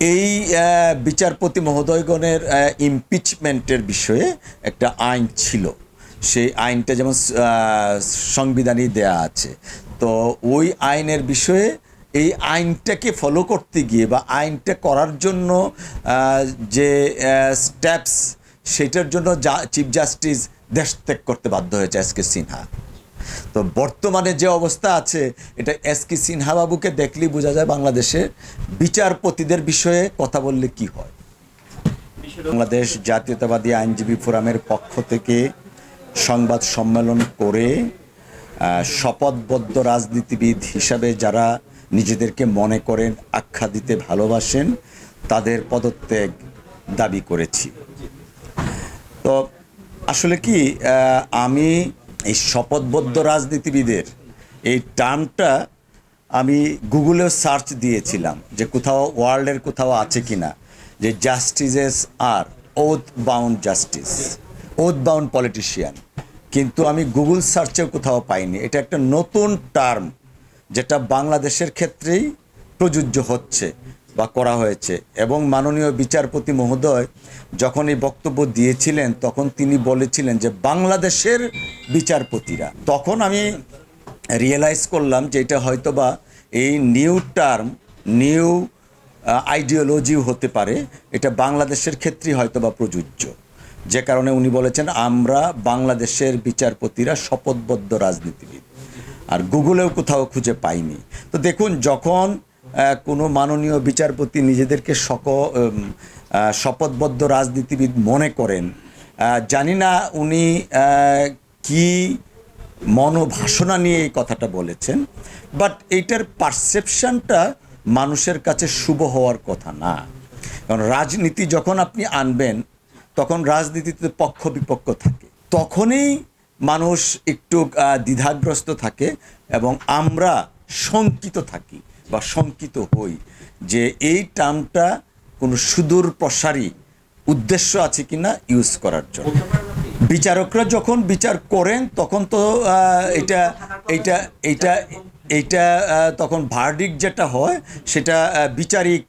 এই বিচারপতি মহোদয়গণের ইমপিচমেন্টের বিষয়ে একটা আইন ছিল। সেই আইনটা যেমন সংবিধানেই দেয়া আছে। তো ওই আইনের বিষয়ে এই আইনটাকে ফলো করতে গিয়ে বা আইনটা করার জন্য যে স্টেপস সেটার জন্য চিফ জাস্টিস দেশ ত্যাগ করতে বাধ্য হয়েছে এস কে সিনহা। তো বর্তমানে যে অবস্থা আছে, এটা এস কে সিনহা বাবুকে দেখলেই বোঝা যায় বাংলাদেশে বিচারপতিদের বিষয়ে কথা বললে কি হয়। বাংলাদেশ জাতীয়তাবাদী আইনজীবী ফোরামের পক্ষ থেকে সংবাদ সম্মেলন করে শপথবদ্ধ রাজনীতিবিদ হিসাবে যারা নিজেদেরকে মনে করেন, আখ্যা দিতে ভালোবাসেন, তাদের পদত্যাগ দাবি করেছি। তো আসলে কি আমি এই শপথবদ্ধ রাজনীতিবিদের, এই টার্মটা আমি গুগলেও সার্চ দিয়েছিলাম যে কোথাও ওয়ার্ল্ডের কোথাও আছে কি না যে justices are oath bound justice oath bound politician কিন্তু আমি গুগল সার্চেও কোথাও পাইনি। এটা একটা নতুন টার্ম যেটা বাংলাদেশের ক্ষেত্রেই প্রযোজ্য হচ্ছে। বা করা হয়েছে। এবং মাননীয় বিচারপতি মহোদয় যখন এই বক্তব্য দিয়েছিলেন, তখন তিনি বলেছিলেন যে বাংলাদেশের বিচারপতিরা। তখন আমি রিয়েলাইজ করলাম যে এটা হয়তোবা এই নিউ টার্ম নিউ আইডিওলজিও হতে পারে। এটা বাংলাদেশের ক্ষেত্রেই হয়তোবা প্রযোজ্য। যে কারণে উনি বলেছেন, আমরা বাংলাদেশের বিচারপতিরা শপথবদ্ধ রাজনীতিবিদ। আর গুগলেও কোথাও খুঁজে পাইনি। তো দেখুন, যখন কোনো মাননীয় বিচারপতি নিজেদেরকে সক শপথবদ্ধ রাজনীতিবিদ মনে করেন। জানি না উনি কি মনোভাসনা নিয়ে এই কথাটা বলেছেন বাট এইটার পারসেপশনটা মানুষের কাছে শুভ হওয়ার কথা না। কারণ রাজনীতি যখন আপনি আনবেন, তখন রাজনীতিতে পক্ষ বিপক্ষ থাকে। তখনই মানুষ একটু দ্বিধাগ্রস্ত থাকে এবং আমরা শঙ্কিত থাকি। বা শঙ্কিত হই যে এই টার্মটা কোনো সুদূর প্রসারী উদ্দেশ্য আছে কিনা ইউজ করার জন্য। বিচারকরা যখন বিচার করেন তখন তো আহ, এটা এইটা এইটা তখন ভার্ডিক যেটা হয় সেটা বিচারিক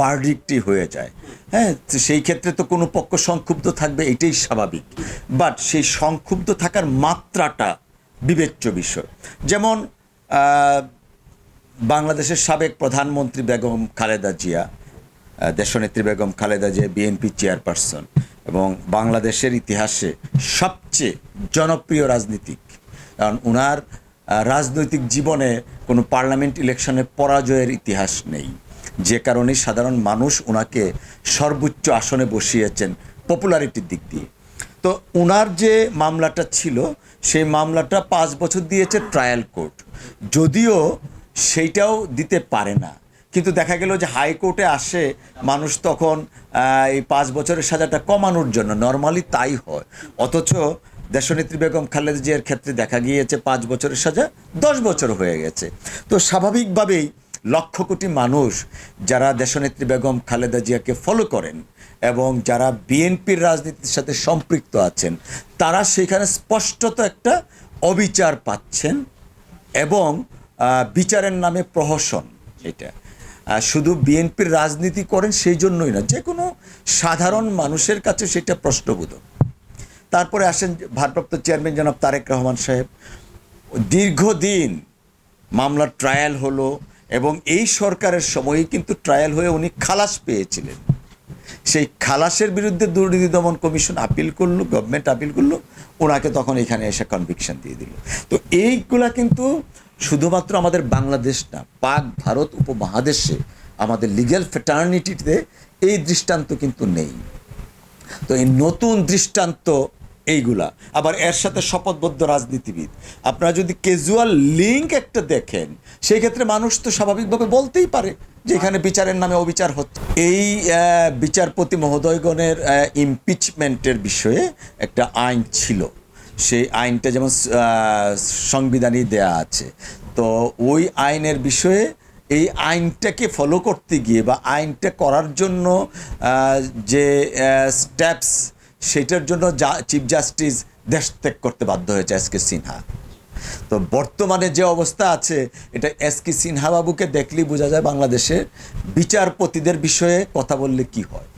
ভার্ডিকটি হয়ে যায়। হ্যাঁ সেই ক্ষেত্রে তো কোনো পক্ষ সংক্ষুব্ধ থাকবে এটাই স্বাভাবিক। বাট সেই সংক্ষুব্ধ থাকার মাত্রাটা বিবেচ্য বিষয়। যেমন বাংলাদেশের সাবেক প্রধানমন্ত্রী বেগম খালেদা জিয়া দেশনেত্রী বেগম খালেদা জিয়া, বিএনপি চেয়ারপারসন এবং বাংলাদেশের ইতিহাসে সবচেয়ে জনপ্রিয় রাজনীতিক। কারণ ওনার রাজনৈতিক জীবনে কোনো পার্লামেন্ট ইলেকশনে পরাজয়ের ইতিহাস নেই। যে কারণে সাধারণ মানুষ ওনাকে সর্বোচ্চ আসনে বসিয়েছেন পপুলারিটির দিক দিয়ে। তো ওনার যে মামলাটা ছিল, সেই মামলাটা পাঁচ বছর দিয়েছে ট্রায়াল কোর্ট। যদিও সেইটাও দিতে পারে না। কিন্তু দেখা গেল যে হাইকোর্টে আসে, মানুষ তখন এই পাঁচ বছরের সাজাটা কমানোর জন্য। নর্মালি তাই হয়। অথচ দেশনেত্রী বেগম খালেদা জিয়ার ক্ষেত্রে দেখা গিয়েছে পাঁচ বছরের সাজা, দশ বছর হয়ে গেছে। তো স্বাভাবিকভাবেই লক্ষ কোটি মানুষ যারা দেশনেত্রী বেগম খালেদা জিয়াকে ফলো করেন এবং যারা বিএনপির রাজনীতির সাথে সম্পৃক্ত আছেন, তারা সেখানে স্পষ্টত একটা অবিচার পাচ্ছেন এবং বিচারের নামে প্রহসন এটা। শুধু বিএনপির রাজনীতি করেন সেই জন্যই না যে কোনো সাধারণ মানুষের কাছে সেটা প্রশ্নবোধক। তারপরে আসেন ভারপ্রাপ্ত চেয়ারম্যান জনাব তারেক রহমান সাহেব। দীর্ঘদিন মামলার ট্রায়াল হলো এবং এই সরকারের সময়ই কিন্তু ট্রায়াল হয়ে উনি খালাস পেয়েছিলেন। সেই খালাসের বিরুদ্ধে দুর্নীতি দমন কমিশন আপিল করল, গভর্নমেন্ট আপিল করল, ওনাকে তখন এখানে এসে কনভিকশন দিয়ে দিল। তো এইগুলা কিন্তু শুধুমাত্র আমাদের বাংলাদেশ না, পাক ভারত উপমহাদেশে আমাদের লিগ্যাল ফেটার্নিটিতে এই দৃষ্টান্ত কিন্তু নেই। তো এই নতুন দৃষ্টান্ত এইগুলা। আবার এর সাথে শপথবদ্ধ রাজনীতিবিদ। আপনারা যদি ক্যাজুয়াল লিঙ্ক একটা দেখেন, সেই ক্ষেত্রে মানুষ তো স্বাভাবিকভাবে বলতেই পারে যে এখানে বিচারের নামে অবিচার হচ্ছে। এই বিচারপতি মহোদয়গণের ইমপিচমেন্টের বিষয়ে একটা আইন ছিল। সেই আইনটা যেমন সংবিধানেই দেয়া আছে। তো ওই আইনের বিষয়ে এই আইনটাকে ফলো করতে গিয়ে বা আইনটা করার জন্য যে স্টেপস সেটার জন্য যা চিফ জাস্টিস দেশ ত্যাগ করতে বাধ্য হয়েছে এস কে সিনহা। তো বর্তমানে যে অবস্থা আছে, এটা এস কে সিনহা বাবুকে দেখলেই বোঝা যায় বাংলাদেশের বিচারপতিদের বিষয়ে কথা বললে কি হয়।